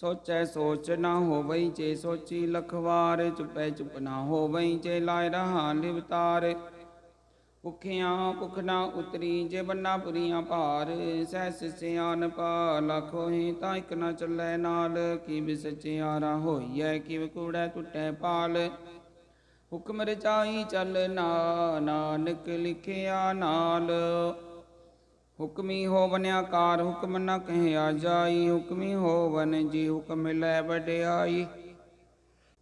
ਸੋਚੈ ਸੋਚ ਨਾ ਹੋਵਈ ਜੇ ਸੋਚੀ ਲਖਵਾਰ, ਚੁਪੈ ਚੁਪ ਨਾ ਹੋਵਈ ਜੇ ਲਾਇ ਰਹਾ ਲਿਵਤਾਰ ਭੁਖਿਆਂ ਭੁਖ ਨਾ ਉਤਰੀ ਜੇ ਬੰਨਾ ਪੁਰੀਆਂ ਭਾਰ, ਸਹਿਸ ਸਿਆਨ ਪਾ ਲਖੋ ਹੀ ਤਾਂ ਇਕ ਨਾ ਚੱਲੈ ਨਾਲ ਕੀ ਵਿਸਚਿਆਰਾ ਹੋਈਐ, ਕਿਵ ਕੂੜੈ ਟੁੱਟੈ ਪਾਲ। ਹੁਕਮ ਰਚਾਈ ਚੱਲ ਨਾ, ਨਾਨਕ ਲਿਖਿਆ ਨਾਲ। ਹੁਕਮੀ ਹੋਵਨ ਆਕਾਰ, ਹੁਕਮ ਨ ਕਹਿਆ ਜਾਈ। ਹੁਕਮੀ ਹੋਵਨ ਜੀ ਹੁਕਮ ਲੈ ਵਡਿਆਈ।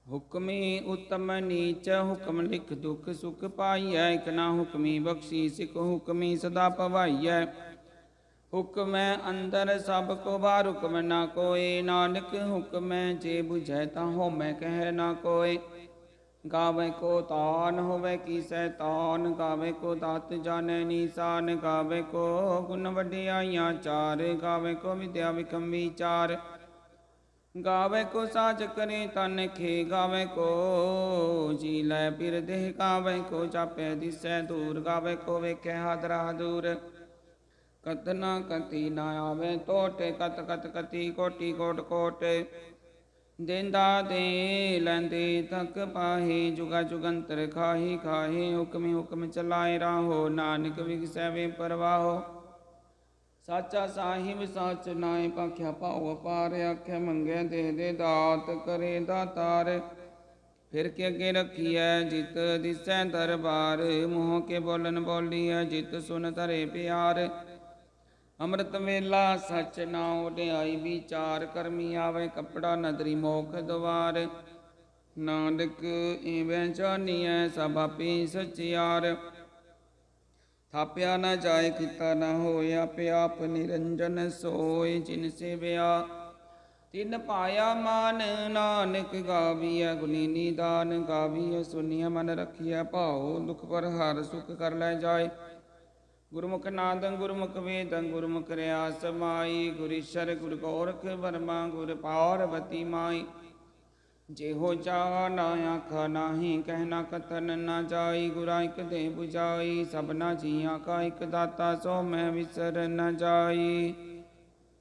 ਹੁਕਮੀ ਉਤਮ ਨੀਚ, ਹੁਕਮ ਲਿਖ ਦੁਖ ਸੁਖ ਪਾਈਐ। ਇਕ ਨਾ ਹੁਕਮੀ ਬਖਸ਼ੀ, ਸਿਖ ਹੁਕਮੀ ਸਦਾ ਪਵਾਈਐ। ਹੁਕਮੈ ਅੰਦਰ ਸਭ ਕੋ ਬਾਹਰ ਹੁਕਮ ਨਾ ਕੋਏ। ਨਾਨਕ ਹੁਕਮੈ ਜੇ ਬੁਝੈ ਤਾਂ ਹੋਮੈ ਕਹਿ ਨਾ ਕੋਏ। ਗਾਵੇ ਕੋ ਤਾਨ ਹੋਵੇ ਕੀ ਸੈਤਾਨ, ਗਾਵੇ ਕੋ ਦਾਤ ਜਾਣੈ ਨੀਸਾਨ, ਗਾਵੇ ਕੋ ਗੁਣ ਵਡਿਆਈਆਂ ਚਾਰ, ਗਾਵੇ ਕੋ ਵਿਦਿਆ ਵਿਕਮ ਵਿਚਾਰ। ਗਾਵੇ ਕੋ ਸਾਚ ਕਰੇ ਤਨ ਖੇ, ਗਾਵੇ ਕੋ ਜੀ ਲੈ ਪਿਰ ਦੇਹ, ਗਾਵੇ ਕੋ ਚਾਪੇ ਦਿਸੈ ਦੂਰ, ਗਾਵੇ ਕੋ ਵੇਖੈ ਹਾਦਰਾ ਦੂਰ ਕਤਨਾ ਕਤੀ ਨਾ ਆਵੇ ਟੋਟੇ ਕਤ ਕਤ ਕਤੀ ਕੋਟੀ ਕੋਟ ਕੋਟ। ਦੇਂਦਾ ਦੇ ਲੈਂਦੇ ਤੱਕ ਪਾਹੇ, ਜੁਗਾ ਜੁਗੰਤਰ ਖਾਹੀ, ਖਾਹੇ, ਹੁਕਮੀ ਹੁਕਮ ਚਲਾਏ ਰਾਹੋ, ਨਾਨਕ ਵਿਗਸੈ ਪਰਵਾਹੋ। ਸਾਚਾ ਸਾਹਿਬ ਸੱਚ ਨਾਏ ਪਾਖਿਆ ਪਾਉ ਅਪਾਰ ਆਖੇ ਮੰਗੇ ਦੇ ਦੇ ਦਾਤ, ਕਰੇ ਦਾਤਾਰ ਫਿਰ ਕੇ ਅੱਗੇ ਰਖੀਐ, ਜਿਤ ਦਿਸੈ ਦਰਬਾਰ, ਮੋਹ ਕੇ ਬੋਲਨ ਬੋਲੀਐ, ਜਿਤ ਸੁਨ ਧਰੇ ਪਿਆਰ। ਅੰਮ੍ਰਿਤ ਵੇਲਾ ਸਚ ਨਾ ਉਡਿਆਈ ਵਿਚਾਰ ਕਰਮੀ ਆਵੇ ਕਪੜਾ ਨਦਰੀ ਮੋਖ ਦਵਾਰ। ਨਾਨਕ ਏਵੇਂ ਜਾਣੀਐ ਸਭ ਆਪੀ ਸਚਿਆਰ। ਥਾਪਿਆ ਨਾ ਜਾਏ ਕੀਤਾ ਨਾ ਹੋਇਆ ਪਿਆਪ ਨਿਰੰਜਨ ਸੋਏ ਜਿਨ ਸੇਵਿਆ। ਤਿਨ ਪਾਇਆ ਮਾਨ ਨਾਨਕ ਗਾਵੀਐ ਗੁਨੀ ਨੀਦਾਨ ਗਾਵੀਐ ਸੁਨੀਐ ਮਨ ਰਖੀਐ ਭਾਉ ਦੁਖ ਪਰ ਹਰ ਸੁਖ ਕਰ ਲੈ ਜਾਏ। ਗੁਰਮੁਖ ਨਾਦੰ, ਗੁਰਮੁਖ ਵੇਦੰ, ਗੁਰਮੁਖ ਰਿਆਸ ਮਾਈ ਗੁਰੀਸ਼ਰ ਗੁਰ ਗੋਰਖ ਵਰਮਾ, ਗੁਰ ਪਾਰਵਤੀ ਮਾਈ। ਜਿਹੋ ਜਾ ਨਾ ਆਖਾ ਨਾਹੀ ਕਹਿਣਾ ਕਥਨ ਨਾ ਜਾਈ, ਗੁਰਾ ਇਕ ਦੇ 부ਜਾਈ ਸਭਨਾ ਜੀਆਂ ਕਾ ਇਕ ਦਾਤਾ, ਸੋ ਮੈਂ ਵਿਸਰ ਨ ਜਾਈ।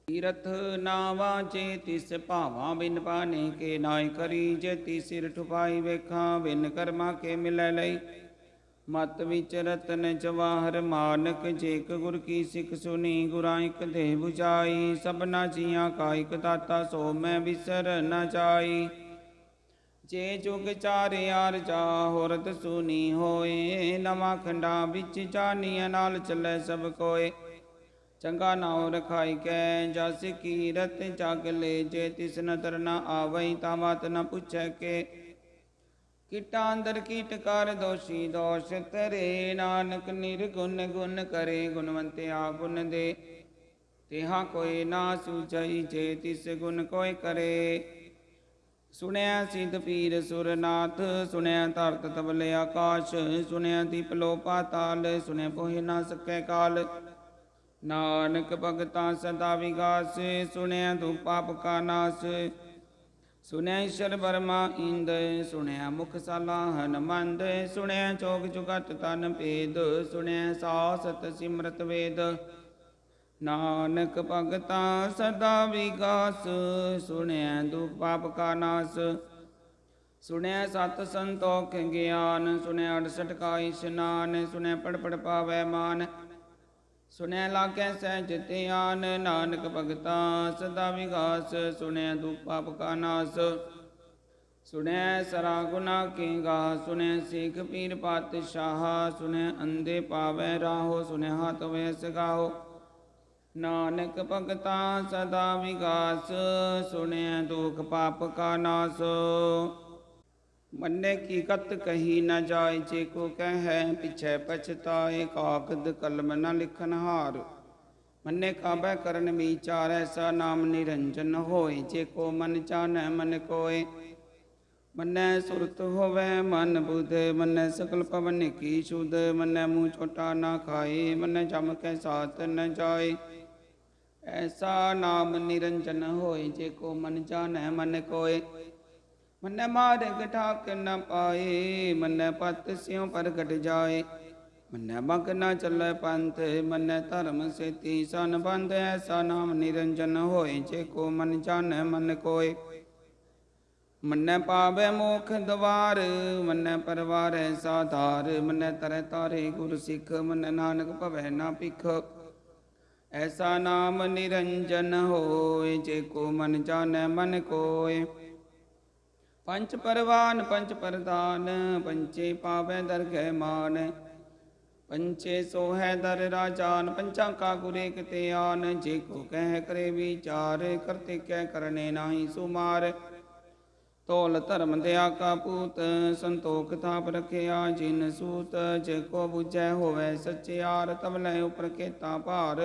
ਤੀਰਥ ਨਾ ਵਾਚੇ ਤਿਸ ਭਾਵਾਂ ਬਿਨ ਪਾਣੇ ਕੇ ਨਾਇ ਕਰੀ ਜੇ ਤੀ ਸਿਰ ਠੁਪਾਈ ਵੇਖਾਂ, ਬਿਨ ਕਰਮਾ ਕੇ ਮਿਲੈ ਲਈ। ਮਤ ਵਿੱਚ ਰਤਨ ਜਵਾਹਰ ਮਾਨਕ ਜੇਕ ਗੁਰ ਕੀ ਸਿੱਖ ਸੁਨੀ, ਗੁਰਾਂ ਇਕ ਦੇ 부ਜਾਈ, ਸਭਨਾ ਜੀਆਂ ਕਾ ਇਕ ਦਾਤਾ, ਸੋ ਮੈਂ ਵਿਸਰ ਨ ਜਾਈ। ਜੇ ਜੁਗ ਚਾਰਿਆਰ ਜਾ ਹੋਰਤ ਸੁਨੀ ਹੋਏ, ਨਵਾਂ ਖੰਡਾ ਵਿੱਚ ਜਾਨੀਆਂ ਨਾਲ ਚੱਲੇ ਸਭ ਕੋਏ। ਚੰਗਾ ਨਾਉ ਰਖਾਈ ਕੈ, ਜਸ ਕੀਰਤ ਜਗ ਲੈ, ਜੇ ਤਿਸ ਨਦਰ ਨ ਆਵਈ, ਤਾਂ ਮਤ ਨਾ ਪੁੱਛੈ ਕੇ। ਕੀਟਾਂ ਅੰਦਰ ਕੀਟ ਕਰ ਦੋਸ਼ੀ ਦੋਸ਼ ਤਰੇ ਨਾਨਕ ਨਿਰਗੁਣ ਗੁਣ ਕਰੇ ਗੁਣਵੰਤਿਆ ਗੁਣ ਦੇ। ਤਿਹਾ ਕੋਈ ਨਾ ਸੂਝਈ ਜੇ ਤਿਸ ਗੁਣ ਕੋਈ ਕਰੇ। ਸੁਣਿਆ ਸਿਧ ਪੀਰ ਸੁਰਨਾਥ, ਸੁਣਿਆ ਧਰਤ ਤਬਲ ਆਕਾਸ਼, ਸੁਣਿਆ ਦੀਪ ਲੋ ਪਾਤਾਲ ਸੁਣਿਆ ਪੋਹਿ ਨਾ ਸਕੈ ਕਾਲ। ਨਾਨਕ ਭਗਤਾਂ ਸਦਾ ਵਿਗਾਸ, ਸੁਣਿਆ ਤੂ ਪਾਪ ਕਾ ਨਾਸ। ਸੁਣਿਆ ਈਸ਼ਰ ਬਰਮਾ ਇੰਦ ਸੁਣਿਆ ਮੁਖ ਸਾਲਾ ਹਨਮੰਦ, ਸੁਣਿਆ ਚੋਗ ਜੁਗਤ ਤਨ ਭੇਦ, ਸੁਣਿਆ ਸਾਸਤ ਸਿਮਰਤ ਵੇਦ। ਨਾਨਕ ਭਗਤਾ ਸਦਾ ਵਿਗਾਸ, ਸੁਣਿਆ ਦੁਖ ਪਾਪ ਕਾ ਨਾਸ। ਸੁਣਿਆ ਸਤ ਸੰਤੋਖ ਗਿਆਨ, ਸੁਣਿਆ 68 ਕਾ ਇਸ਼ਨਾਨ ਸੁਣਿਆ ਪੜ ਪੜ ਪਾਵੈ ਮਾਨ। ਸੁਣਿਆ ਲਾਗੈ ਸਹਿਜ ਧਿਆਨ, ਨਾਨਕ ਭਗਤਾ ਸਦਾ ਵਿਗਾਸ ਸੁਣਿਆ ਦੁਖ ਪਾਪ ਕਾ ਨਾਸ। ਸੁਣਿਆ ਸਰਾ ਗੁਨਾ ਕੀ ਗਾ ਸੁਣਿਆ ਸਿੱਖ ਪੀਰ ਪਾਤਸ਼ਾਹ ਸੁਣਿਆ ਅੰਦੇ ਪਾਵੈ ਰਾਹੋ ਸੁਣਿਆ ਹੱਥ ਵੇ ਸਗਾਓ ਨਾਨਕ ਭਗਤਾ ਸਦਾ ਵਿਗਾਸ ਸੁਣਿਆ ਦੁਖ ਪਾਪ ਕਾ ਨਾਸ। ਮੰਨੇ ਕੀ ਕਤ ਕਹੀ ਨਾ ਜਾਏ, ਜੇ ਕੋ ਕਹੈ ਪਿਛੈ ਪਛਤਾਏ, ਕਾਗਦ ਕਲਮ ਨਾ ਲਿਖਨ ਹਾਰ। ਮੰਨੇ ਕਾਬੈ ਕਰਨ ਵਿਚਾਰ ਐਸਾ ਨਾਮ ਨਿਰੰਜਨ ਹੋਏ। ਜੇ ਕੋ ਮਨ ਜਾਣੈ ਮਨ ਕੋਏ। ਮੰਨੈ ਸੁਰਤ ਹੋਵੇ, ਮਨ ਬੁਧ। ਮੰਨੈ ਸਕਲ ਪਵਨ ਕੀ ਸ਼ੁਧ। ਮੰਨੈ ਮੂੰਹ ਛੋਟਾ ਨਾ ਖਾਏ। ਮੰਨੈ ਜਮ ਕੈ ਸਾਥ ਨ ਜਾਏ। ਐਸਾ ਨਾਮ ਨਿਰੰਜਨ ਹੋਏ। ਜੇ ਕੋ ਮਨ ਜਾਣੈ ਮਨ ਕੋਏ। ਮੰਨੈ ਮਾਰਗ ਠਾਕ ਨ ਪਾਏ, ਮੰਨੈ ਪਤ ਸਿਉ ਪ੍ਰਗਟ ਜਾਏ। ਮੰਨੈ ਬੰਕ ਨ ਚੱਲੇ ਪੰਥ, ਮੰਨੈ ਧਰਮ ਸੇਤੀ। ਸਨ ਬੰਧ ਐਸਾ ਨਾਮ ਨਿਰੰਜਨ ਹੋਏ, ਜੇ ਕੋ ਮਨ ਜਾਣੈ ਮਨ ਕੋਏ। ਮੰਨੈ ਪਾਵੇ ਮੋਖ ਦਵਾਰ, ਮੰਨੈ ਪਰਵਾਰੈ ਸਾਧਾਰ। ਮੰਨੈ ਤਰੈ ਤਾਰੇ ਗੁਰ ਸਿੱਖ, ਮੰਨੈ ਨਾਨਕ ਭਵੈ ਨਾ ਭਿਖ। ਐਸਾ ਨਾਮ ਨਿਰੰਜਨ ਹੋਏ, ਜੇ ਕੋ ਮਨ ਜਾਣੈ ਮਨ ਕੋਏ। ਪੰਚ ਪਰਵਾਨ ਪੰਚ ਪ੍ਰਧਾਨ ਪੰਚੇ ਪਾਵੈ ਦਰਗਹਿ ਮਾਨ ਪੰਚੇ ਸੋਹੈ ਦਰ ਰਾਜਾਨ ਪੰਚਾਂ ਕਾ ਗੁਰੇ ਕਿਤੇ ਆਨ, ਜੇ ਕੋ ਕਹਿ ਕਰੇ ਵਿਚਾਰ, ਕਰਤੇ ਕਹਿ ਕਰਨੇ ਨਾਹੀ ਸੁਮਾਰ। ਤੋਲ ਧਰਮ ਦਿਆ ਕਾ ਪੂਤ, ਸੰਤੋਖ ਥਾਪ ਰਖਿਆ ਜਿਨ ਸੂਤ, ਜੇ ਕੋ 부ਜੈ ਹੋਵੇ ਸਚਿਆਰ ਤਬ ਲੈ ਉਪਰ ਕੇਤਾ ਭਾਰ।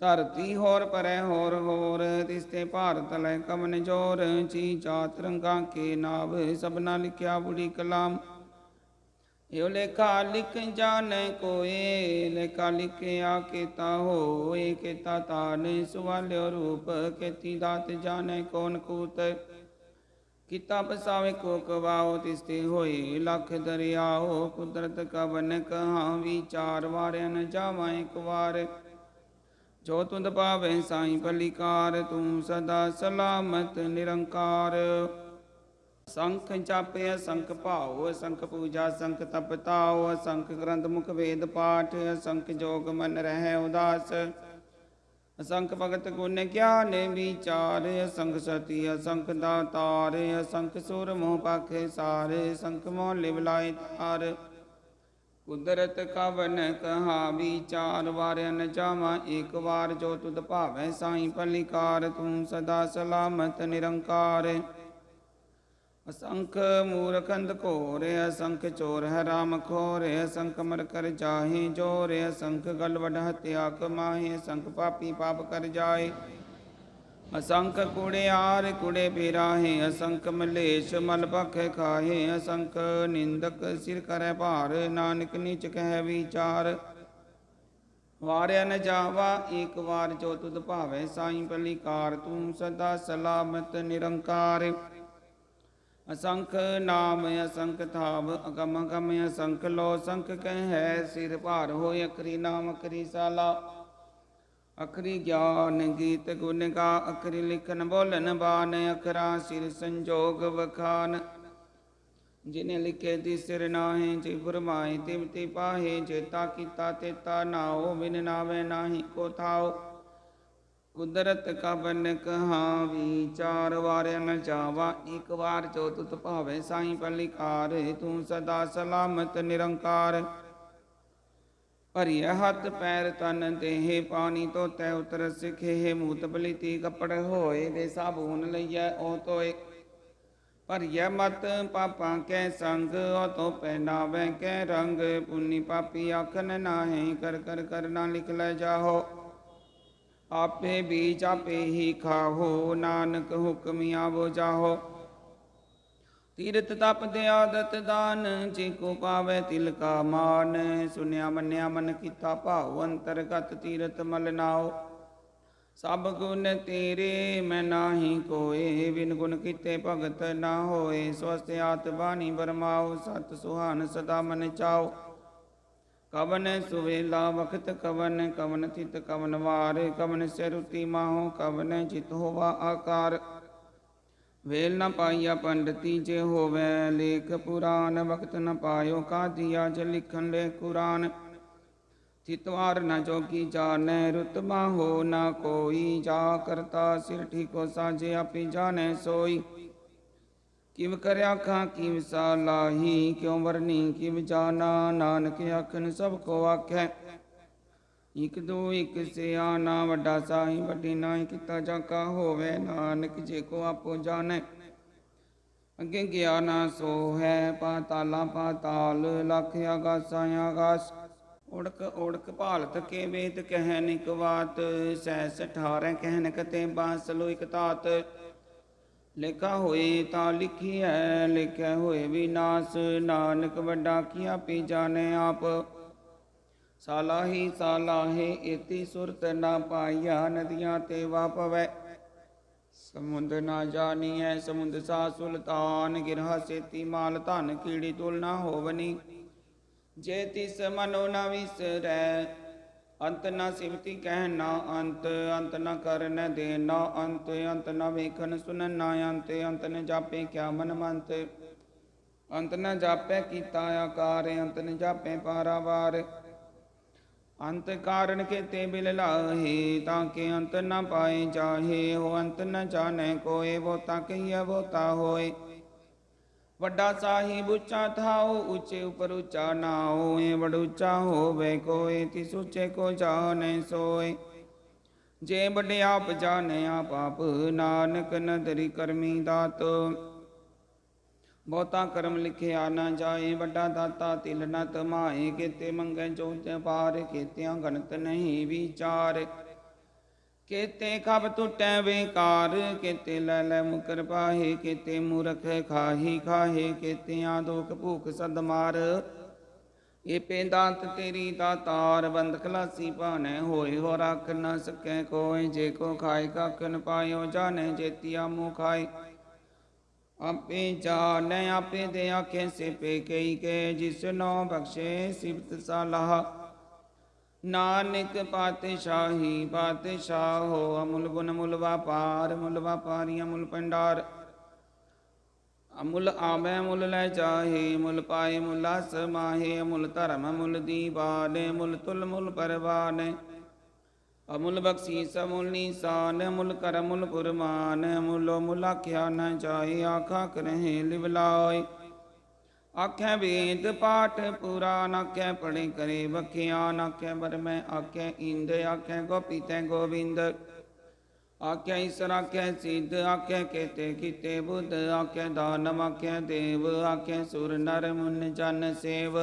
ਧਰਤੀ ਹੋਰ ਪਰੈ ਹੋਰ ਹੋਰ ਤਿਸਤੇ ਭਾਰਤ ਲੈ ਕਮਨ ਜੋਰ, ਚੀ ਜਾਤ ਰੰਗਾ ਕੇ ਨਾਵ, ਸਭਨਾ ਲਿਖਿਆ ਬੁੜੀ ਕਲਾਮ। ਇਹੋ ਲੇਖਾ ਲਿਖ ਜਾਣੈ ਕੋਏ, ਲੇਖਾ ਲਿਖਿਆ ਕੀਤਾ ਹੋਏ, ਕੀਤਾ ਤਾਨ ਸੁਵਾਲਿਓ ਰੂਪ, ਕੀਤੀ ਦਾਤ ਜਾਣੈ ਕੌਣ ਕੂਤ। ਕੀਤਾ ਪਸਾਵੇ ਕੋ ਕਵਾਓ ਤਿਸਤੇ ਹੋਏ ਲਖ ਦਰਿਆਓ, ਕੁਦਰਤ ਕਵਨ ਕਹਾ ਵਿਚਾਰ ਵਾਰਿਆ ਨ ਜਾਵਾਂ ਇੱਕ ਵਾਰ। ਜੋ ਤੁੰਦ ਪਾਵੇ ਸਾਈ ਭਲੀਕਾਰ ਤੂੰ ਸਦਾ ਸਲਾਮਤ, ਨਿਰੰਕਾਰ। ਸੰਖ ਜਾਪੇ, ਸੰਖ ਭਾਉ, ਸੰਖ ਪੂਜਾ, ਸੰਖ ਤਪ ਤਾਉ, ਸੰਖ ਗ੍ਰੰਥ ਮੁਖ ਵੇਦ ਪਾਠ, ਸੰਖ ਜੋਗ ਮਨ ਰਹਿ ਉਦਾਸ। ਅਸੰਖ ਭਗਤ ਗੁਣ ਗਿਆਨ ਵਿਚਾਰ ਅਸੰਖ ਸਤੀ ਅਸੰਖ ਦਾਤਾਰ ਅਸੰਖ ਸੁਰ ਮੋਹ ਪਾਖੇ ਸਾਰੇ, ਸੰਖ ਮੋਹ ਲਿਵ ਤਾਰ ਕੁਦਰਤ ਕਵਨ ਕਹਾ ਵਿਚਾਰ ਵਾਰਿਆ ਨ ਜਾਵਾਂ, ਇੱਕ ਵਾਰ ਜੋ ਤੁਧ ਭਾਵੈ ਸਾਈ ਪਲਿਕਾਰ ਤੂੰ ਸਦਾ ਸਲਾਮਤ ਨਿਰੰਕਾਰ। ਅਸੰਖ ਮੂਰਖੰਦ ਘੋਰ ਅਸੰਖ ਚੋਰ ਹੈ ਰਾਮ ਖੋਰ, ਅਸੰਖ ਮਰ ਕਰ ਜਾਹੇ ਜੋਰ, ਅਸੰਖ ਗਲ ਵਡ ਹਤਿਆ ਕਮਾਹੇ, ਅਸੰਖ ਪਾਪੀ ਪਾਪ ਕਰ ਜਾਏ। ਅਸੰਖ ਕੁੜਿਆਰ ਕੁੜੇ ਪੇਰਾਹੇ, ਅਸੰਖ ਮਲੇਸ਼ ਮਲ ਭਖ ਖਾਹੇ, ਅਸੰਖ ਨਿੰਦਕ ਸਿਰ ਕਰੈ ਭਾਰ, ਨਾਨਕ ਨੀਚ ਕਹਿ ਵਿਚਾਰ। ਵਾਰਿਆ ਨ ਜਾਵਾ, ਏਕ ਵਾਰ ਜੋ ਤੁਧ ਭਾਵੈ, ਸਾਈ ਪਲਿਕਾਰ ਤੂੰ ਸਦਾ ਸਲਾਮਤ ਨਿਰੰਕਾਰ। ਅਸੰਖ ਨਾਮ ਅਸੰਖ ਥਾਵ, ਅਗਮ ਅਗਮ ਅਸੰਖ ਲੋ ਸੰਖ ਕਹਿ ਸਿਰ ਭਾਰ ਹੋਇ, ਅਕਰੀ ਨਾਮ ਅਕਰੀ ਸਾਲਾ। ਅਖਰੀ ਗਿਆਨ ਗੀਤ ਗੁਣ ਗਾ, ਅਖਰੀ ਲਿਖਨ ਬੋਲਨ ਬਾਨ ਅਖਰਾ ਸਿਰ ਸੰਜੋਗ ਵਖਾਨ। ਜਿਨੇ ਲਿਖੇ ਦੀ ਸਿਰ ਨਾਹੇ, ਜੇ ਫਰਮਾਏ ਤਿਮਤੀ ਪਾਹੇ ਜੇਤਾ ਕੀਤਾ ਤੇਤਾ ਨਾਉ, ਬਿਨ ਨਾਵੇ ਨਾਹੀ ਕੋ ਥਾਉ। ਕੁਦਰਤ ਕਾ ਬਨ ਕਹਾ ਵਿਚਾਰ ਵਾਰਿਆ ਨ ਜਾਵਾ, ਇੱਕ ਵਾਰ ਜੋ ਤੁਤ ਭਾਵੇ, ਸਾਈ ਪਲਿਕਾਰ, ਤੂੰ ਸਦਾ ਸਲਾਮਤ ਨਿਰੰਕਾਰ। ਭਰੀਐ ਹੱਥ ਪੈਰ ਤਨ ਦੇਹ, ਪਾਣੀ ਤੋਂ ਉਤਰ ਸਿਖੇ ਮੂਤ ਬਲੀਤੀ ਕੱਪੜ ਹੋਏ ਦੇ ਸਾਬੂਨ ਲਈਐ, ਉਹ ਤੋਏ ਭਰੀਏ ਮਤ ਪਾਪਾਂ ਕੈ ਸੰਗ, ਉਹ ਤੋ ਪਹਿਨਾਵੇ ਕੈ ਰੰਗ, ਪੁੰਨੀ ਪਾਪੀ ਆਖਨ ਨਾਹੀ, ਕਰ ਕਰ ਕਰਨਾ ਲਿਖ ਲੈ ਜਾਹੋ। ਆਪੇ ਬੀਜ ਆਪੇ ਹੀ ਖਾਹੋ, ਨਾਨਕ ਹੁਕਮ ਆਵੋ ਜਾਹੋ। ਤੀਰਤ ਤਪ ਦਿਆਦਤ ਦਾਨ, ਜੇ ਕੋ ਪਾਵੇ ਤਿਲ ਕਾ ਮਾਨ। ਸੁਨਿਆ ਮੰਨਿਆ ਮਨ ਕੀਤਾ ਭਾਉ, ਅੰਤਰਗਤ ਤੀਰਤ ਮਲ ਨਾਓ ਸਭ ਗੁਣ ਤੇਰੇ, ਮੈਂ ਨਾਹੀ ਕੋਏ। ਬਿਨ ਗੁਣ ਕੀਤੇ ਭਗਤ ਨਾ ਹੋਏ। ਸਵਸਤ ਆਤ ਬਾਣੀ ਬਰਮਾਓ ਸਤ ਸੁਹਾਨ ਸਦਾ ਮਨ ਚਾਓ ਕਵਨ ਸੁਵੇਲਾ ਵਖਤ ਕਵਨ ਕਵਨ ਥਿਤ ਕਵਨ ਵਾਰ। ਕਵਨ ਸਿਰੁਤੀ ਮਾਹੋ, ਕਵਨ ਚਿਤ ਹੋਵਾ ਆਕਾਰ। ਵੇਲ ਨ ਪਾਈਆ ਪੰਡਤੀ ਜੇ ਹੋਵੇ, ਲੇਖ ਪੁਰਾਨ ਵਕਤ ਨ ਪਾਇਓ ਕਾਦੀਆ ਜ ਲਿਖਣ ਲੈ ਕੁਰਾਨ। ਚਿਤਵਾਰ ਨ ਜੋਗੀ ਜਾਣੈ ਰੁਤਬਾ ਹੋ ਨ ਕੋਈ। ਜਾ ਕਰਤਾ ਸਿਰ ਠੀਕੋ ਸਾਜੇ ਆਪੇ ਜਾਣੈ ਸੋਈ। ਕਿਵ ਕਰਿਆ ਖਾਂ, ਕਿਵ ਸਾਲਾਹੀ ਕਿਉ ਵਰਨੀ, ਕਿਵ ਜਾਣਾ, ਨਾਨਕ ਆਖਨ ਸਭ ਕੋ ਆਖੈ। ਇਕ ਦੋ ਇਕ ਸਿਆਣਾ ਵੱਡਾ ਸਾਈ ਵੱਡੀ ਨਾਹੀ ਕੀਤਾ ਜਾ ਕਾ ਹੋਵੇ, ਨਾਨਕ ਜੇ ਕੋ ਆਪੋ ਜਾਣੈ। ਅੱਗੇ ਗਿਆਨਾ ਸੋ ਹੈ ਪਾਤਾਲਾ ਪਾਤਾਲ ਲਖ ਆਗਾਸਾਂ ਆਗਾਸ ਉੜਕ ਉੜਕ ਭਾਲਤ ਕੇ ਵੇਦ ਕਹਿਨ ਇਕ ਬਾਤ ਸਹਿਸ 18 ਕਹਿਨ ਕਤੇ ਬਾਸਲੋ ਇਕ ਤਾਤ ਲਿਖਾ ਹੋਏ ਤਾਂ ਲਿਖੀ ਹੈ ਲਿਖਿਆ ਹੋਏ ਵਿਨਾਸ਼ ਨਾਨਕ ਵੱਡਾ ਕੀਆ ਪੀ ਜਾਣੇ ਆਪ। ਸਾਲਾਹੀ ਸਾਲਾਹੇ ਇਤੀ ਸੁਰਤ ਨਾ ਪਾਈਆ ਨਦੀਆਂ ਤੇ ਵਾਪਵੈ। ਸਮੁੰਦ ਨਾ ਜਾਣੀਐ, ਸਮੁੰਦ ਸਾ ਸੁਲਤਾਨ, ਗਿਰਹਾ ਸੇਤੀ ਮਾਲ ਧਨ ਕੀੜੀ ਤੁਲ ਨਾ ਹੋਵਨੀ। ਜੇ ਤਿਸ ਮਨੋ ਨ ਵਿਸਰੈ, ਅੰਤ ਨਾ ਸਿਵਤੀ ਕਹਿ ਨਾ ਅੰਤ ਅੰਤ ਨਾ ਕਰਨ ਦੇ ਨਾ ਅੰਤ ਅੰਤ ਨਾ ਵੇਖਣ ਸੁਨਨ ਨਾ ਅੰਤ ਅੰਤ ਨ ਜਾਪੇ ਕਿਆ ਮਨ ਮੰਤ ਅੰਤ ਨ ਜਾਪੈ ਕੀਤਾ ਆਕਾਰ, ਅੰਤ ਨ ਜਾਪੈ ਪਾਰਾਵਾਰ। ਅੰਤ ਕਾਰਨ ਕੇਤੇ ਬਿਲ ਲਾਹੇ, ਤਾਂ ਕਿ ਅੰਤ ਨ ਪਾਏ ਜਾਹੇ ਹੋ ਅੰਤ ਨ ਜਾਣੈ ਕੋਏ ਬੋ ਤਾਂ ਕਹੀਐ ਬੋ ਤਾ ਹੋਏ। ਵੱਡਾ ਸਾਹਿਬ ਉੱਚਾ ਥਾਓ ਉੱਚੇ ਉਪਰ ਉੱਚਾ ਨਾਉ ਏ ਵਡ ਉੱਚਾ ਹੋਵੇ ਕੋਏ, ਤਿਸ ਉੱਚੇ ਕੋ ਜਾਣੈ ਸੋਏ। ਜੇ ਵੱਡੇ ਆਪ ਜਾਣੈ ਆਪ ਆਪ, ਨਾਨਕ ਨਦਰੀ ਕਰਮੀ ਦਾਤ। ਬਹੁਤਾ ਕਰਮ ਲਿਖਿਆ ਨਾ ਜਾਏ, ਵੱਡਾ ਦਾਤਾ ਤਿਲ ਨਾ ਤਮਾਏ ਕੀਤੇ ਮੰਗੈ ਜੋਤ ਪਾਰ ਕੀਤਿਆਂ ਗਣਤ ਨਹੀਂ ਵਿਚਾਰ। ਕੀਤੇ ਖਬ ਟੁੱਟੈ ਵੇਕਾਰ ਕੀਤੇ ਲੈ ਲੈ ਮੁਕਰ ਪਾਹੇ ਕੀਤੇ ਮੂਰਖ ਖਾਹੀ ਖਾਹੇ ਕੀਤਿਆਂ ਦੁਖ ਭੂਖ ਸਦਮਾਰ ਇਹ ਪੇਂਦਾਂਤ ਤੇਰੀ ਦਾਤਾਰ ਬੰਦ ਖਲਾਸੀ ਭਾਨੈ ਹੋਏ, ਹੋ ਰੱਖ ਨਾ ਸਕੈ ਕੋਇ ਜੇ ਕੋ ਖਾਏ ਕੱਖ ਨ ਪਾਇਓ, ਜਾਣੈ ਜੇਤੀਆ ਮੂੰ ਖਾਏ। ਆਪੇ ਜਾਣੈ, ਆਪੇ ਦੇ ਆਖੇ ਸਿਪੇ ਕਈ ਕੇ ਜਿਸਨੋ ਬਖਸ਼ੇ ਸਿਫਤ ਸਲਾਹ। ਨਾਨਕ ਪਾਤਸ਼ਾਹੀ, ਪਾਤਸ਼ਾਹੋ ਅਮੁਲ ਗੁਣ, ਮੁਲ ਵਪਾਰ, ਮੁਲ ਵਪਾਰੀ ਅਮੁਲ ਪੰਡਾਰ ਅਮੁਲ ਆਵੇ, ਮੁਲ ਲੈ ਚਾਹੇ, ਮੁਲ ਪਾਏ, ਮੁਲ ਅਸ ਮਾਹੇ ਅਮੁਲ ਧਰਮ, ਮੁਲ ਦੀਵਾਨੇ, ਮੁਲ ਤੁਲ, ਮੁਲ ਪਰਵਾਨੇ। ਅਮੁਲ ਬਖਸ਼ੀਸ ਅਮੁਲ ਨੀਸਾਨ ਅਮੁਲ ਕਰ ਮੁਲ ਕੁਰਮਾਨ ਅਮੁਲ ਮੁਲ ਆਖਿਆ ਨ ਚਾਹੇ ਆਖਾ ਕਰਹਿ ਲਿਵਲਾਏ ਆਖੈ ਵੇਦ ਪਾਠ ਪੁਰਾਨ ਆਖੈ ਪੜੇ ਕਰੇ ਵਖਿਆ ਆਖੈ ਬਰਮੈ ਆਖੈ ਇੰਦ ਆਖੈ ਗੋਪੀ ਤੈ ਗੋਬਿੰਦ ਆਖੈ ਈਸਰ ਆਖੈ ਸਿੱਧ ਆਖੈ ਕੇਤੇ ਕੀਤੇ ਬੁੱਧ ਆਖੈ ਦਾਨਮ ਆਖੈ ਦੇਵ ਆਖੈ ਸੁਰ ਨਰ ਮੁਨ ਜਨ ਸੇਵ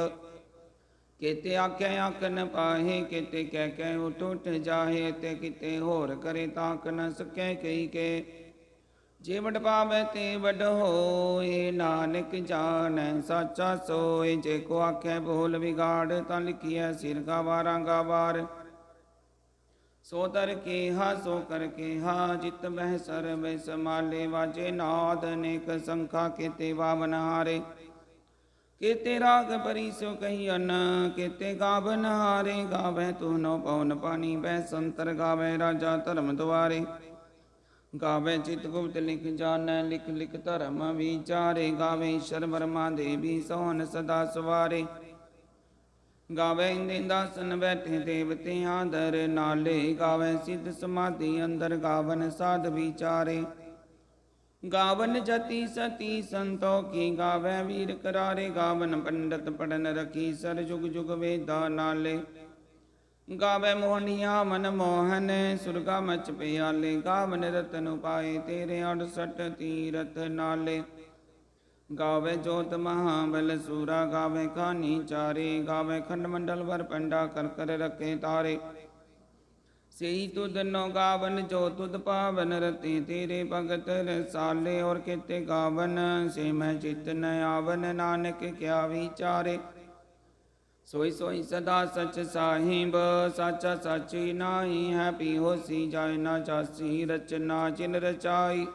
ਕੀਤੇ ਆਖੈ ਆਖਨ ਪਾਹੇ, ਕੀਤੇ ਕਹਿ ਕਹਿ ਉਠ ਉਠ ਜਾਹੇ, ਤੇ ਕੀਤੇ ਹੋਰ ਕਰੇ ਤਾਕ ਨ ਸਕੈ ਕਈ ਕੇ। ਜੇ ਵਡ ਪਾਵੇ ਤੇ ਵਡ ਹੋਏ, ਨਾਨਕ ਜਾਣੈ ਸਾਚਾ ਸੋਏ। ਜੇ ਕੋ ਆਖੈ ਬੋਲ ਵਿਗਾੜ, ਤਾਂ ਲਿਖੀਐ ਸਿਰ ਕਾ ਵਾਰਾਂ ਸੋ ਤਰ ਕੇ ਹਾ ਸੋ ਕਰ ਕੇ ਹਾ ਜਿਤ ਬਹਿ ਸਰਬ ਸਮਾਲੇ ਵਾਜੇ ਨਾਦ ਅਨੇਕ ਸੰਖਾ ਕੀਤੇ ਵਾਵਨ ਹਾਰੇ। ਕੀਤੇ ਰਾਗ ਪਰੀ ਸੋ ਕਹੀਨ ਕੀਤੇ ਗਾਵਨ ਹਾਰੇ ਗਾਵੇ ਤੂੰ ਨੋ ਪਵਨ ਪਾਣੀ ਬੈ ਸੰਤਰ ਗਾਵੇ ਰਾਜਾ ਧਰਮ ਦੁਆਰੇ। ਗਾਵੇ ਚਿਤ ਗੁਪਤ ਲਿਖ ਜਾਣੈ, ਲਿਖ ਲਿਖ ਧਰਮ ਵਿਚਾਰੇ। ਗਾਵੇ ਈਸ਼ਰ ਵਰਮਾ ਦੇਵੀ ਸੋਹਨ ਸਦਾ ਸਵਾਰੇ। ਗਾਵੇ ਇੰਦਾਸਨ ਬੈਠੇ ਦੇਵਤੇ ਆਦਰ, ਨਾਲੇ ਗਾਵੇ ਸਿੱਧ ਸਮਾਧੀ ਅੰਦਰ ਗਾਵਨ ਸਾਧ ਵਿਚਾਰੇ। ਗਾਵਨ ਜਤੀ ਸਤੀ ਸੰਤੋਖੀ ਗਾਵੇ ਵੀਰ ਕਰਾਰੇ, ਗਾਵਨ ਪੰਡਤ ਪੜਨ ਰਖੀ ਸਰ ਜੁਗ ਜੁਗ ਵੇਦਾ ਨਾਲੇ। ਗਾਵੇ ਮੋਹਨੀਆ ਮਨ ਮੋਹਨ, ਸੁਰਗਾ ਮਚ ਪਿਆਲੇ, ਗਾਵਨ ਰਤਨ ਉਪਾਏ ਤੇਰੇ 68 ਤੀਰਥ ਨਾਲੇ। ਗਾਵੇ ਜੋਤ ਮਹਾਬਲ ਸੂਰਾ, ਗਾਵੇ ਖਾਨੀ ਚਾਰੇ, ਗਾਵੇ ਖੰਡ ਮੰਡਲ ਵਰ ਪੰਡਾ ਕਰ ਕਰ ਰਖੇ ਤਾਰੇ। ਸਈ ਤੁਧ ਨੋ ਗਾਵਨ, ਜੋ ਤੁਧ ਪਾਵਨ, ਰਤੇ ਤੇਰੇ ਭਗਤ ਰਸਾਲੇ, ਔਰ ਕਿਤੇ ਗਾਵਨ, ਸੇ ਮੈਂ ਚਿਤ ਨ ਆਵਨ, ਨਾਨਕ ਕਿਆ ਵਿਚਾਰੇ। ਸੋਈ ਸੋਈ ਸਦਾ ਸਚ ਸਾਹਿਬ, ਸਾਚਾ ਸਾਚੀ ਨਾਹੀ ਹੈ ਪੀ ਹੋਸੀ ਜਾਇ ਨਾ ਜਾਸੀ ਰਚਨਾ ਜਿਨ ਰਚਾਈ।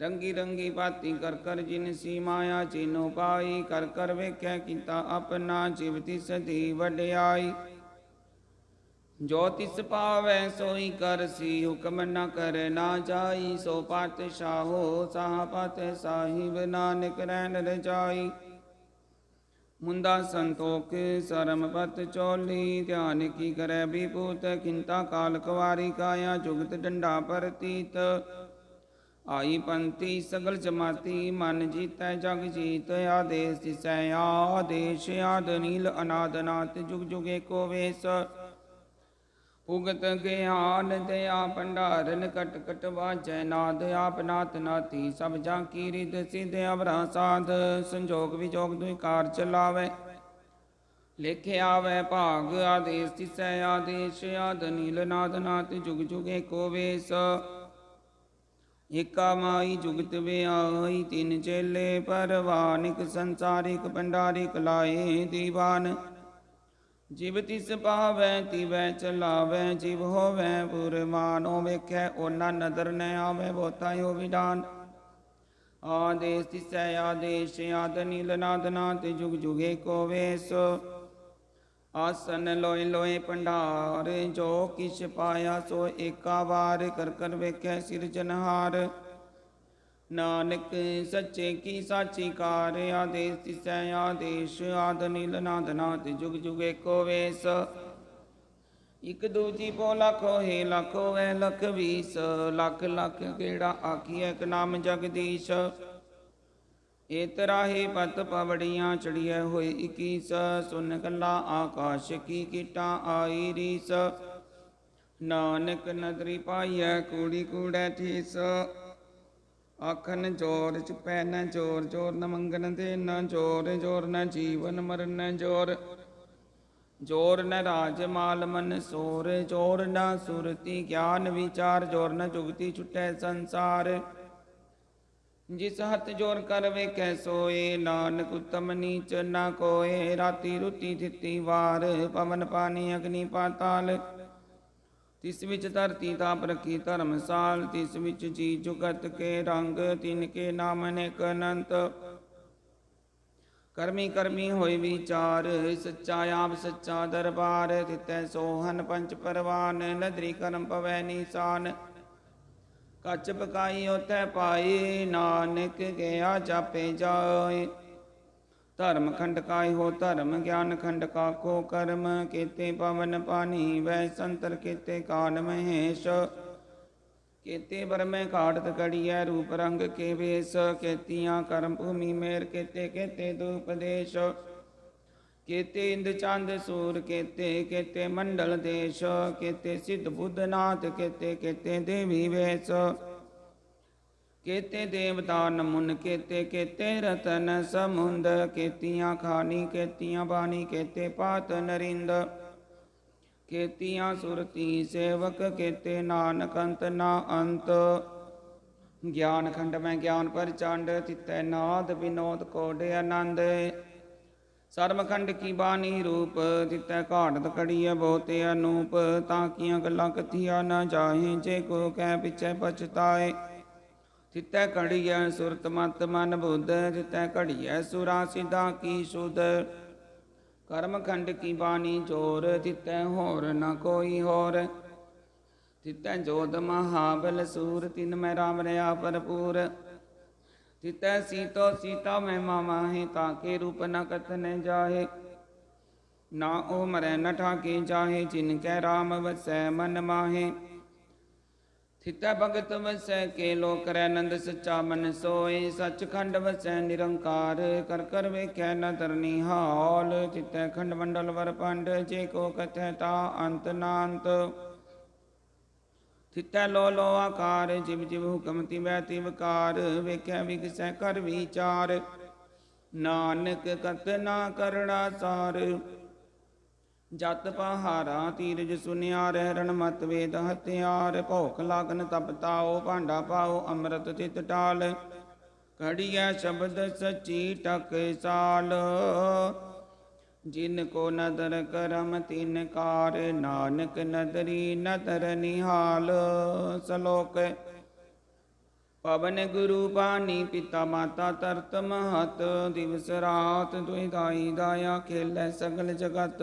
ਰੰਗੀ ਰੰਗੀ ਬਾਤੀ ਕਰ ਕਰ ਜਿਨ ਸੀ ਮਾਇਆ, ਚਿਨੋ ਪਾਈ, ਕਰ ਕਰ ਵੇਖਿਆ ਕੀਤਾ ਆਪਣਾ ਜੀਵਤੀ ਸਦੀ ਵਡਿਆਈ। ਜੋ ਤਿਸ ਪਾਵੈ ਸੋਈ ਕਰਸੀ ਹੁਕਮ ਨ ਕਰ ਨਾ ਜਾਈ, ਸੋ ਪਾਤਸ਼ਾਹੋ ਸਾਹ ਪਾਤ ਸਾਹਿਬ ਨਾਨਕ ਰਹਿਣ ਰਜਾਈ ਮੁੰਦਾ ਸੰਤੋਖ, ਸਰਮ ਪਤ ਚੋਲੀ, ਧਿਆਨ ਕੀ ਕਰੈ ਵਿਭੂਤ ਕਿੰਤਾ ਕਾਲ ਕੁਵਾਰੀ ਕਾਇਆ, ਜੁਗਤ ਡੰਡਾ ਪਰਤੀਤ। ਆਈ ਪੰਤੀ ਸਗਲ ਜਮਾਤੀ, ਮਨ ਜੀਤੈ ਜਗ ਜੀਤ, ਆਦੇਸ ਦਿਸੈ ਆਦੇਸ਼, ਆਦ ਨੀਲ ਅਨਾਦ ਨਾਤ ਜੁਗ ਜੁਗੇ ਕੋ ਵੇਸ। ਉਗਤ ਗਿਆਨ ਦਇਆ ਭੰਡਾਰਨ ਕਟ ਕਟ ਵਾਜੈ ਨਾਦ, ਆਪ ਨਾਥ ਨਾਤੀ ਸਭ ਜਾਂ ਕੀ ਰਿਦ ਸਿਧ ਅਵਰਾ ਸਾਧ, ਸੰਜੋਗ ਵਿਜੋਗ ਦੁਇ ਕਾਰ ਚਲਾਵੇ। ਲਿਖਿਆ ਵੈ ਭਾਗ, ਆਦੇਸ ਤਿਸੈ ਆਦੇਸ਼, ਆਦ ਨੀਲ ਨਾਦ ਨਾਤ ਜੁਗ ਜੁਗ ਏਕੋ ਵੇਸ। ਏਕਾ ਮਾਈ ਜੁਗਤ ਵਿਆਈ ਤਿੰਨ ਚੇਲੇ ਪਰਵਾਨਿਕ ਸੰਸਾਰਿਕ ਪੰਡਾਰਿਕ ਲਾਏ ਦੀਵਾਨ। ਜਿਵ ਤਿਸ ਪਾਵੈ ਤਿਵੈ ਚਲਾਵੈ, ਜਿਵ ਹੋਵੈ ਪੁਰਮਾਨੋ ਵੇਖੈ, ਓਨਾ ਨਦਰ ਨ ਆਵੈ ਬੋਤਾ ਵਿਡਾਨ ਆਦੇਸ ਤਿਸੈ, ਆਦੇਸ਼ ਆਦ, ਨੀਲ ਨਾਦ ਨਾਤ ਜੁਗ ਜੁਗੇ ਕੋ ਵੇਸ। ਆਸਨ ਲੋਏ ਲੋਏ ਭੰਡਾਰ ਜੋ ਕਿਛ ਪਾਇਆ ਸੋ ਏਕਾ ਵਾਰ, ਕਰ ਕਰ ਵੇਖੈ ਸਿਰਜਨਹਾਰ ਨਾਨਕ ਸੱਚੇ ਕੀ ਸਾਚੀ ਕਾਰ, ਆਦੇਸ ਤਿਸੈ ਆਦੇਸ਼ ਆਦ ਨੀਲ ਨਾਦ ਨਾਦ, ਜੁਗ ਜੁਗ ਏਕੋ ਵੇਸ। ਇਕ ਦੂਜੀ ਪੋ ਲੱਖੋ ਹੈ ਲੱਖੋ ਵੈ ਲਖ ਵੀਸ। ਲੱਖ ਲੱਖ ਕਿਹੜਾ ਆਖੀਐ, ਇੱਕ ਨਾਮ ਜਗਦੀਸ਼। ਏਤਰਾਹੇ ਪਤ ਪਵੜੀਆਂ ਚੜੀਐ, ਹੋਏ 21 ਸੁਨ ਕੱਲਾ ਆਕਾਸ਼ ਕੀ ਕੀਟਾਂ ਆਈ ਰੀਸ। ਨਾਨਕ ਨਦਰੀ ਪਾਈਐ, ਕੂੜੀ ਕੂੜੈ ਠੀਸ। ਆਖਨ ਜੋਰ ਚੁਪੈ ਨ ਜੋਰ ਜੋਰ ਨ ਮੰਗਨ ਦੇ ਨ ਜੋਰ ਜੋਰ ਨ ਜੀਵਨ ਮਰਨ ਜੋਰ। ਜੋਰ ਨ ਰਾਜ ਮਾਲ ਮਨ ਸੋਰ, ਜੋਰ ਨ ਸੁਰਤੀ ਗਿਆਨ ਵਿਚਾਰ, ਜੋਰ ਨ ਜੁਗਤੀ ਛੁਟੈ ਸੰਸਾਰ। ਜਿਸ ਹੱਥ ਜੋਰ ਕਰ ਵੇਖੈ ਸੋਏ, ਨਾਨਕ ਉਤਮ ਨੀਚ ਨਾ ਕੋਏ, ਰਾਤੀ ਰੁਤੀ ਥਿੱਤੀ ਵਾਰ, ਪਵਨ ਪਾਣੀ ਅਗਨੀ ਪਾਤਾਲ। ਤਿਸ ਵਿੱਚ ਧਰਤੀ ਤਾਪ ਰਖੀ ਧਰਮਸਾਲ ਤਿਸ ਵਿੱਚ ਜੀ ਜੁਗਤ ਕੇ ਰੰਗ, ਤਿਨ ਕੇ ਨਾਮ ਅਨੇਕ ਅਨੰਤ। ਕਰਮੀ ਕਰਮੀ ਹੋਏ ਵਿਚਾਰ, ਸੱਚਾ ਆਪ ਸੱਚਾ ਦਰਬਾਰ ਤਿਤੈ ਸੋਹਨ ਪੰਚ ਪਰਵਾਨ, ਨਦਰੀ ਕਰਮ ਪਵੈ ਨੀਸਾਨ। ਕੱਚ ਪਕਾਈ ਉਤੈ ਪਾਈ, ਨਾਨਕ ਗਿਆ ਜਾਪੇ ਜਾਏ। ਧਰਮ ਖੰਡ ਕਾਇ ਹੋ, ਧਰਮ ਗਿਆਨ ਖੰਡ ਕਾ ਕਰਮ, ਕੀਤੇ ਪਵਨ ਪਾਣੀ ਵੈ ਸੰਤਰ, ਕੀਤੇ ਕਾਨ ਮਹੇਸ਼। ਕੀਤੇ ਬਰਮੇ ਘਾਟਤ ਕੜੀਐ ਰੂਪ ਰੰਗ ਕੇ ਵੇਸ, ਕੀਤੀਆਂ ਕਰਮ ਭੂਮੀ ਮੇਰ, ਕੀਤੇ ਕੀਤੇ ਦੂਪਦੇਸ਼ ਕੀਤੇ ਇੰਦ ਚੰਦ ਸੂਰ, ਕੀਤੇ ਕੀਤੇ ਮੰਡਲ ਦੇਸ਼, ਕੀਤੇ ਸਿੱਧ ਬੁੱਧ ਨਾਥ, ਕੀਤੇ ਕੀਤੇ ਦੇਵੀ ਵੇਸ। ਕੇਤੇ ਦੇਵਤਾ ਨਮੁਨ ਕੇਤੇ, ਕੀਤੇ ਰਤਨ ਸਮੁੰਦ, ਕੇਤੀਆਂ ਖਾਨੀ ਕੇਤੀਆਂ ਬਾਣੀ, ਕੀਤੇ ਪਾਤ ਨਰਿੰਦ, ਕੀਤੀਆਂ ਸੁਰਤੀ ਸੇਵਕ, ਕੇਤੇ ਨਾਨਕ ਅੰਤ ਨਾ ਅੰਤ। ਗਿਆਨ ਖੰਡ ਮੈਂ ਗਿਆਨ ਪ੍ਰਚੰਡ ਤਿਤੈ ਨਾਦ ਵਿਨੋਦ ਕੋਡ ਆਨੰਦ। ਸਰਮਖੰਡ ਕੀ ਬਾਣੀ ਰੂਪ, ਤਿਤੈ ਘਾੜਤ ਕੜੀਐ ਬਹੁਤੇ ਅਨੂਪ, ਤਾਂ ਕੀਆਂ ਗੱਲਾਂ ਕਥੀਆਂ ਨਾ ਜਾਹੇ, ਜੇ ਕੋ ਕਹਿ ਪਿਛੈ ਪਛਤਾਏ। ਤਿਤੈ ਘੜੀਐ ਸੁਰਤ ਮਤ ਮਨ ਬੁੱਧ ਤਿਤੈ ਘੜੀਐ ਸੁਰਾ ਸਿਧਾ ਕੀ ਸੁਧ। ਕਰਮ ਖੰਡ ਕੀ ਬਾਣੀ ਜੋਰ ਤਿਤੈ ਹੋਰ ਨ ਕੋਈ ਹੋਰ। ਤਿਤੈ ਜੋਤ ਮਹਾਬਲ ਸੂਰ, ਤਿਨ ਮੈਂ ਰਾਮ ਰਿਆ ਭਰਪੂਰ। ਤਿਤੈ ਸੀਤੋ ਸੀਤਾ ਮੈਂ ਮਾਮਾਹੇ ਤਾਕੇ ਰੂਪ ਨ ਕਥਨ ਜਾਹੇ। ਨਾ ਉਹ ਮਰੈ ਨ ਠਾਕੇ ਜਾਹੇ, ਜਿਨ ਕੈ ਰਾਮ ਵਸੈ ਮਨ ਮਾਹੇ। ਥਿਤੈ ਭਗਤ ਵਸੈ ਕੇ ਲੋਕ ਕਰੈ ਆਨੰਦ ਸੱਚਾ ਮਨ ਸੋਏ, ਸੱਚਖੰਡ ਵਸੈ ਨਿਰੰਕਾਰ, ਕਰ ਕਰ ਵੇਖੈ ਨ ਤਰਨੀ ਹਾਲ ਥਿਤੈ ਖੰਡ ਮੰਡਲ ਵਰ ਪੰਡ ਜੇ ਕੋ ਕਥੈ ਤਾ ਅੰਤ ਨਾੰਤ। ਥਿਤੈ ਲੋ ਲੋ ਆਕਾਰ, ਜਿਵ ਜਿਵ ਹੁਕਮ ਤਿਵੈ ਤਿਵਕਾਰ ਵੇਖੈ ਵਿਗਸੈ ਕਰ ਵਿਚਾਰ। ਨਾਨਕ ਕਤ ਨਾ ਕਰਣਾ ਸਾਰ ਜਤ ਪਹਾਰਾ ਤੀਰਜ ਸੁਨਿਆ ਰਹਿ ਰਣ ਮਤ ਵੇਦ ਹਥਿਆਰ, ਭੋਖ ਲਾਗਨ ਤਪ ਤਾਓ ਭਾਂਡਾ ਪਾਓ ਅੰਮ੍ਰਿਤ ਤਿਤ ਟਾਲ। ਘੜੀਐ ਸ਼ਬਦ ਸਚੀ ਟਕ ਸਾਲ। ਜਿਨ ਕੋ ਨਦਰ ਕਰਮ, ਤਿਨ ਕਾਰ ਨਾਨਕ ਨਦਰੀ, ਨਦਰ ਨਿਹਾਲ। ਸਲੋਕ, ਪਵਨ ਗੁਰੂ ਬਾਣੀ ਪਿਤਾ ਮਾਤਾ ਤਰਤ ਮਹਤ, ਦਿਵਸ ਰਾਤ ਦੁਇ ਦਾਈ ਦਾਇਆ ਖੇਲੇ ਸਗਲ ਜਗਤ।